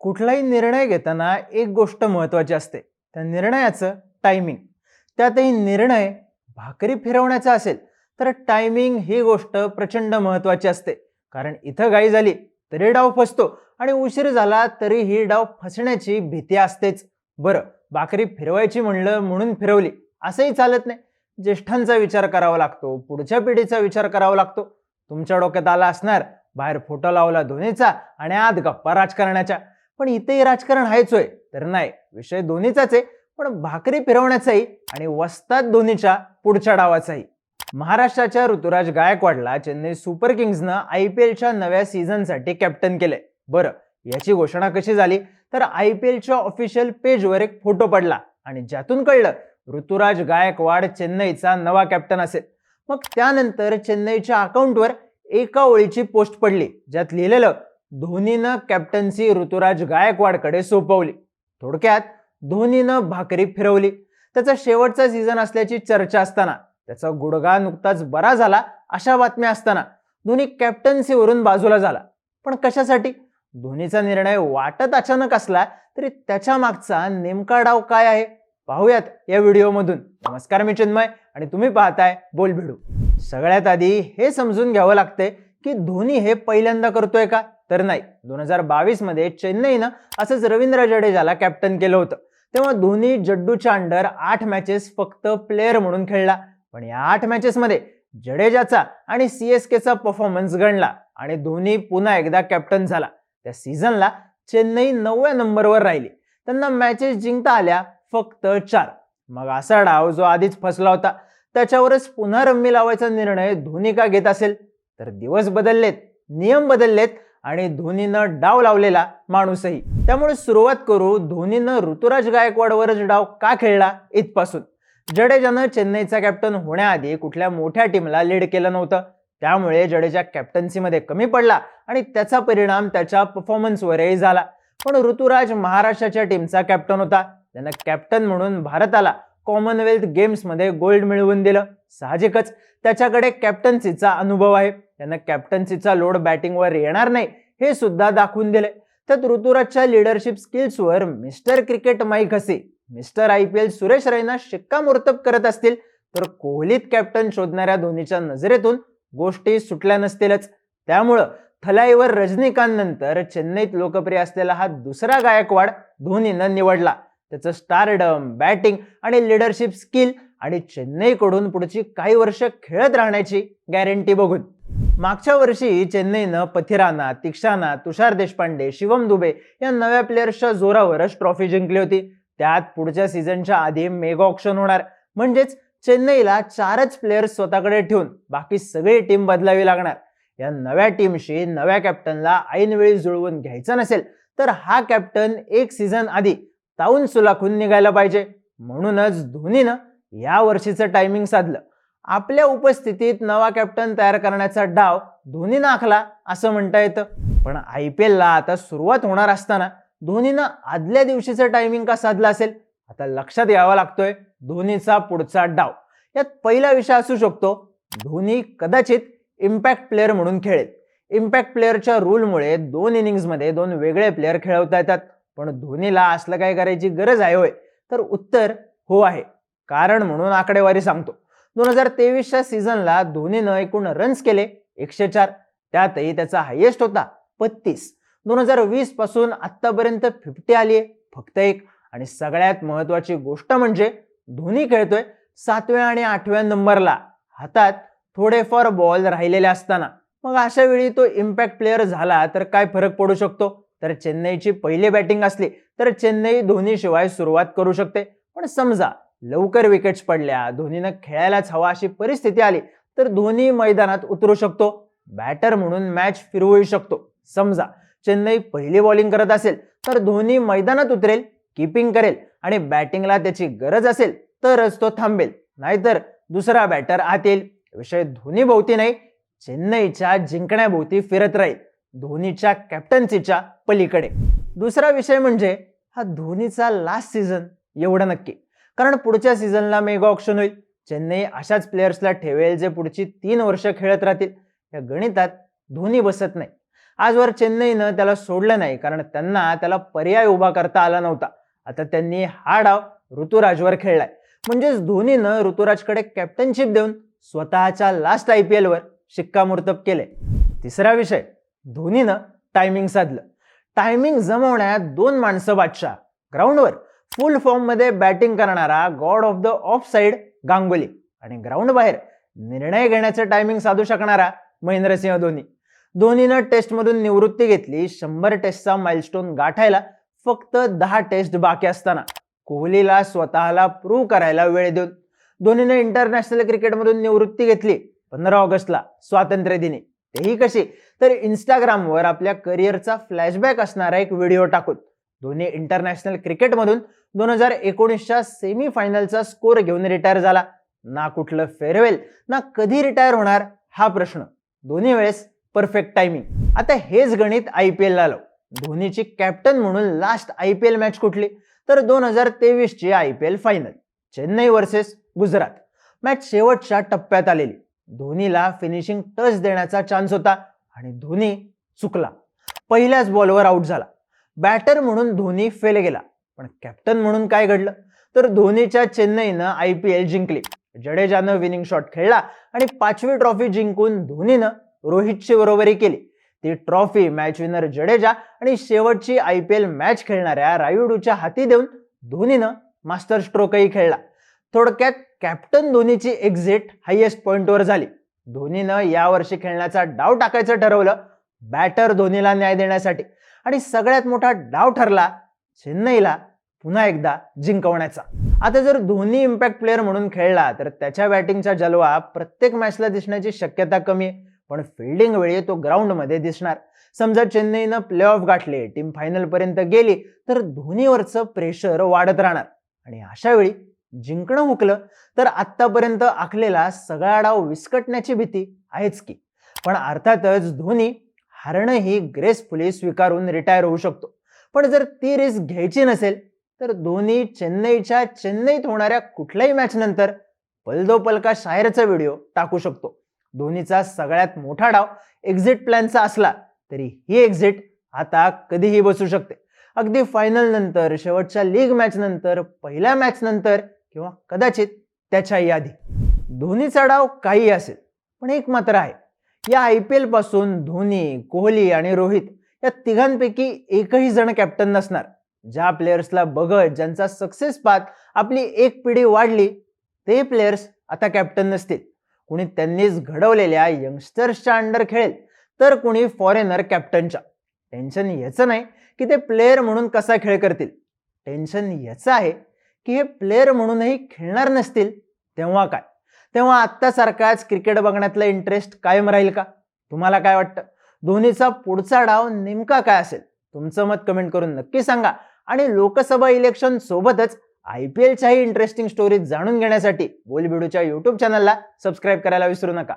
कुठलाही निर्णय घेताना एक गोष्ट महत्त्वाची असते. त्या निर्णयाचं टायमिंग त्यातही निर्णय भाकरी फिरवण्याचा असेल तर टायमिंग ही गोष्ट प्रचंड महत्त्वाची असते. कारण इथं गाई झाली तरी डाव फसतो आणि उशीर झाला तरी ही डाव फसण्याची भीती असतेच. बरं भाकरी फिरवायची म्हणलं म्हणून फिरवली असंही चालत नाही. ज्येष्ठांचा विचार करावा लागतो पुढच्या पिढीचा विचार करावा लागतो. तुमच्या डोक्यात आला असणार बाहेर फोटो लावला धोनीचा आणि आत गप्पा राजकारणाच्या पण इथेही राजकारण आहेच तर नाही विषय दोन्हीचाच आहे पण भाकरी फिरवण्याचाही आणि वस्तात धोनीच्या पुढच्या डावाचाही. महाराष्ट्राच्या ऋतुराज गायकवाडला चेन्नई सुपर किंग्सनं आय पी एलच्या नव्या सीझनसाठी कॅप्टन केलंय. बरं याची घोषणा कशी झाली? तर आय पी एलच्या ऑफिशियल पेजवर एक फोटो पडला आणि ज्यातून कळलं ऋतुराज गायकवाड चेन्नईचा नवा कॅप्टन असेल. मग त्यानंतर चेन्नईच्या अकाउंटवर एका ओळीची पोस्ट पडली ज्यात लिहिलेलं धोनीनं कॅप्टन्सी ऋतुराज गायकवाडकडे सोपवली. थोडक्यात धोनीनं भाकरी फिरवली. त्याचा शेवटचा सीझन असल्याची चर्चा असताना त्याचा गुडघा नुकताच बरा झाला अशा बातम्या असताना धोनी कॅप्टन्सीवरून बाजूला झाला. पण कशासाठी? धोनीचा निर्णय वाटत अचानक असला तरी त्याच्या मागचा नेमका डाव काय आहे? पाहूयात या व्हिडिओमधून. नमस्कार मी चिन्मय आणि तुम्ही पाहताय बोल भिडू सगळ्यात आधी हे समजून घ्यावं लागतंय की धोनी हे पहिल्यांदा करतोय का? तर नाही. दोन हजार बावीसमध्ये चेन्नईनं असंच रवींद्र जडेजाला कॅप्टन केलं होतं. तेव्हा धोनी जड्डूच्या अंडर आठ मॅचेस फक्त प्लेअर म्हणून खेळला. पण या आठ मॅचेसमध्ये जडेजाचा आणि सी एस केचा परफॉर्मन्स गणला आणि धोनी पुन्हा एकदा कॅप्टन झाला. त्या सीझनला चेन्नई नवव्या नंबरवर राहिली. त्यांना मॅचेस जिंकता आल्या फक्त चार. मग असा डाव जो आधीच फसला होता त्याच्यावरच पुन्हा रम्मी लावायचा निर्णय धोनी का घेत असेल? तर दिवस बदललेत नियम बदललेत आणि धोनीनं डाव लावलेला माणूसही. त्यामुळे सुरुवात करू धोनीनं ऋतुराज गायकवाडवरच डाव का खेळला इथपासून? जडेजानं चेन्नईचा कॅप्टन होण्याआधी कुठल्या मोठ्या टीमला लीड केलं नव्हतं? त्यामुळे जडेजा कॅप्टन्सीमध्ये कमी पडला आणि त्याचा परिणाम त्याच्या परफॉर्मन्सवरही झाला. पण ऋतुराज महाराष्ट्राच्या टीमचा कॅप्टन होता. त्यानं कॅप्टन म्हणून भारताला कॉमनवेल्थ गेम्समध्ये गोल्ड मिळवून दिलं. साहजिकच त्याच्याकडे कॅप्टन्सीचा अनुभव आहे. यांना कॅप्टन्सीचा लोड बॅटिंगवर येणार नाही हे सुद्धा दाखवून दिले त्यात ऋतुराजच्या leadership स्किल्सवर mister cricket Mike Hussey mister I P L Suresh Raina शिक्कामोर्तब करत असतील तर कोहलीत कॅप्टन शोधणाऱ्या धोनीच्या नजरेतून गोष्टी सुटल्या नसतीलच. त्यामुळं थलाईवर रजनीकांत नंतर चेन्नईत लोकप्रिय असलेला हा दुसरा गायकवाड धोनीनं निवडला. त्याचं स्टारडम बॅटिंग आणि लिडरशिप स्किल आणि चेन्नईकडून पुढची काही वर्ष खेळत राहण्याची गॅरंटी बघून. मागच्या वर्षी चेन्नईनं पथिराना तिक्षाना तुषार देशपांडे शिवम दुबे या नव्या प्लेयर्सच्या जोरावरच ट्रॉफी जिंकली होती. त्यात पुढच्या सीझनच्या आधी मेगा ऑप्शन होणार. म्हणजेच चेन्नईला चारच प्लेयर्स स्वतःकडे ठेवून बाकी सगळी टीम बदलावी लागणार. या नव्या टीमशी नव्या कॅप्टनला ऐनवेळी जुळवून घ्यायचा नसेल तर हा कॅप्टन एक सीझन आधी ताऊन सुलाखून निघायला पाहिजे. म्हणूनच धोनीनं या वर्षीचं टायमिंग साधलं. आपल्या उपस्थितीत नवा कॅप्टन तयार करण्याचा डाव धोनीनं आखला असं म्हणता येतं. पण आय पी एलला आता सुरुवात होणार असताना धोनीनं आदल्या दिवशीचं टायमिंग का साधलं असेल? आता लक्षात यावा लागतोय धोनीचा पुढचा डाव. यात पहिला विषय असू शकतो धोनी कदाचित इम्पॅक्ट प्लेअर म्हणून खेळेल. इम्पॅक्ट प्लेअरच्या रूलमुळे दोन इनिंग्समध्ये दोन वेगळे प्लेअर खेळवता येतात. पण धोनीला असलं काय करायची गरज आहे होय तर उत्तर हो आहे. कारण म्हणून आकडेवारी सांगतो. दोन हजार तेवीसच्या सीझनला धोनीनं एकूण रन्स केले एकशे चार त्यातही त्याचा हायेस्ट होता बत्तीस. दोन हजार वीसपासून आतापर्यंत फिफ्टी आली फक्त एक. आणि सगळ्यात महत्वाची गोष्ट म्हणजे धोनी खेळतोय सातव्या आणि आठव्या नंबरला. हातात थोडेफार बॉल राहिलेले असताना. मग अशा वेळी तो इम्पॅक्ट प्लेअर झाला तर काय फरक पडू शकतो? तर चेन्नईची पहिली बॅटिंग असली तर चेन्नई धोनीशिवाय सुरुवात करू शकते. पण समजा लवकर विकेट्स पडल्या धोनीनं खेळायलाच हवा अशी परिस्थिती आली तर धोनी मैदानात उतरू शकतो. बॅटर म्हणून मॅच फिरवू शकतो. समजा चेन्नई पहिली बॉलिंग करत असेल तर धोनी मैदानात उतरेल किपिंग करेल आणि बॅटिंगला त्याची गरज असेल तरच तो थांबेल. नाहीतर दुसरा बॅटर आत येईल. विषय धोनी भोवती नाही चेन्नईच्या जिंकण्याभोवती फिरत राहील धोनीच्या कॅप्टन्सीच्या पलीकडे. दुसरा विषय म्हणजे हा धोनीचा लास्ट सीझन एवढं नक्की. कारण पुढच्या सीझनला मेगा ऑप्शन होईल. चेन्नई अशाच प्लेयर्सला ठेवेल जे पुढची तीन वर्ष खेळत राहतील. या गणितात धोनी बसत नाही. आजवर चेन्नईनं त्याला सोडलं नाही कारण त्यांना त्याला पर्याय उभा करता आला नव्हता. आता त्यांनी हा डाव ऋतुराजवर खेळलाय. म्हणजेच धोनीनं ऋतुराजकडे कॅप्टनशिप देऊन स्वतःच्या लास्ट आय पी एलवर शिक्कामोर्तब केले तिसरा विषय धोनीनं टायमिंग साधलं. टायमिंग जमवण्यात दोन माणसं बादशाह. ग्राउंडवर फुल फॉर्ममध्ये बॅटिंग करणारा god of the off side Ganguly. आणि ग्राउंड बाहेर निर्णय घेण्याचं टायमिंग साधू शकणारा महेंद्रसिंह धोनी. धोनीनं टेस्टमधून निवृत्ती घेतली. शंभर टेस्टचा माइलस्टोन गाठायला फक्त दहा टेस्ट बाकी असताना कोहलीला स्वतःला प्रूव्ह करायला वेळ देऊन धोनीनं इंटरनॅशनल क्रिकेटमधून निवृत्ती घेतली पंधरा ऑगस्टला स्वातंत्र्य दिनी. तेही कशी? तर इंस्टाग्रामवर आपल्या करिअरचा फ्लॅशबॅक असणारा एक व्हिडिओ टाकून. धोनी इंटरनॅशनल क्रिकेटमधून दोन हजार एकोणीसच्या सेमी फायनलचा स्कोर घेऊन रिटायर झाला. ना कुठलं फेअरवेल ना कधी रिटायर होणार हा प्रश्न. दोन्ही वेळेस परफेक्ट टायमिंग आता हेच गणित आय पी एलला लाव. धोनीची कॅप्टन म्हणून last I P L match कुठली? तर दोन हजार तेवीसची I P L final Chennai versus Gujarat. Match शेवटच्या टप्प्यात आलेली. धोनीला फिनिशिंग टच देण्याचा चान्स होता आणि धोनी चुकला. पहिल्याच बॉलवर आउट झाला. बॅटर म्हणून धोनी फेल गेला. पण कॅप्टन म्हणून काय घडलं? तर धोनीच्या चेन्नईनं आय पी एल जिंकली. जडेजानं विनिंग शॉट खेळला आणि पाचवी ट्रॉफी जिंकून धोनीनं रोहितची बरोबरी केली. ती ट्रॉफी मॅच विनर जडेजा आणि शेवटची आय पी एल मॅच खेळणाऱ्या रायुडूच्या हाती देऊन धोनीनं मास्टर स्ट्रोकही खेळला. थोडक्यात कॅप्टन धोनीची एक्झिट हायेस्ट पॉईंटवर झाली. धोनीनं यावर्षी खेळण्याचा डाव टाकायचं ठरवलं. बॅटर धोनीला न्याय देण्यासाठी. आणि सगळ्यात मोठा डाव ठरला चेन्नईला पुन्हा एकदा जिंकवण्याचा. आता जर धोनी इम्पॅक्ट प्लेअर म्हणून खेळला तर त्याच्या बॅटिंगचा जलवा प्रत्येक मॅचला दिसण्याची शक्यता कमी आहे. पण फिल्डिंग वेळी तो ग्राउंडमध्ये दिसणार. समजा चेन्नईनं प्ले ऑफ गाठले टीम फायनलपर्यंत गेली तर धोनीवरचं प्रेशर वाढत राहणार. आणि अशा वेळी जिंकणं हुकलं तर आत्तापर्यंत आखलेला सगळा डाव विस्कटण्याची भीती आहेच की. पण अर्थातच धोनी हारणंही ग्रेसफुली स्वीकारून रिटायर होऊ शकतो. पण जर ती रिस्क घ्यायची नसेल तर धोनी चेन्नईच्या चेन्नईत होणाऱ्या कुठल्याही मॅच नंतर पलका शायरचा व्हिडिओ टाकू शकतो. धोनीचा सगळ्यात मोठा डाव एक्झिट प्लॅनचा असला तरी ही एक्झिट आता कधीही बसू शकते. अगदी फायनल नंतर शेवटच्या लीग मॅच नंतर पहिल्या मॅच नंतर किंवा कदाचित त्याच्याही आधी. धोनीचा डाव काही असेल पण एक मात्र आहे. या आय पी एलपासून धोनी कोहली आणि रोहित या तिघांपैकी एकही जण कॅप्टन नसणार. ज्या प्लेयर्सला बघत ज्यांचा सक्सेस पात आपली एक पिढी वाढली ते प्लेयर्स आता कॅप्टन नसतील. कुणी त्यांनीच घडवलेल्या यंगस्टर्सच्या अंडर खेळेल तर कुणी फॉरेनर कॅप्टनच्या टेन्शन याचं नाही की ते प्लेयर म्हणून कसा खेळ करतील. टेन्शन याचं आहे की हे प्लेयर म्हणूनही खेळणार नसतील तेव्हा काय? तेव्हा आत्तासारखाच क्रिकेट बघण्यातला इंटरेस्ट कायम राहील का? तुम्हाला काय वाटतं? धोनीचा पुढचा डाव नेमका काय असेल? तुमचं मत कमेंट करून नक्की सांगा. आणि लोकसभा इलेक्शन सोबतच आय पी एलच्याही इंटरेस्टिंग स्टोरीज जाणून घेण्यासाठी बोलबिडूच्या यूट्यूब चॅनलला सबस्क्राईब करायला विसरू नका.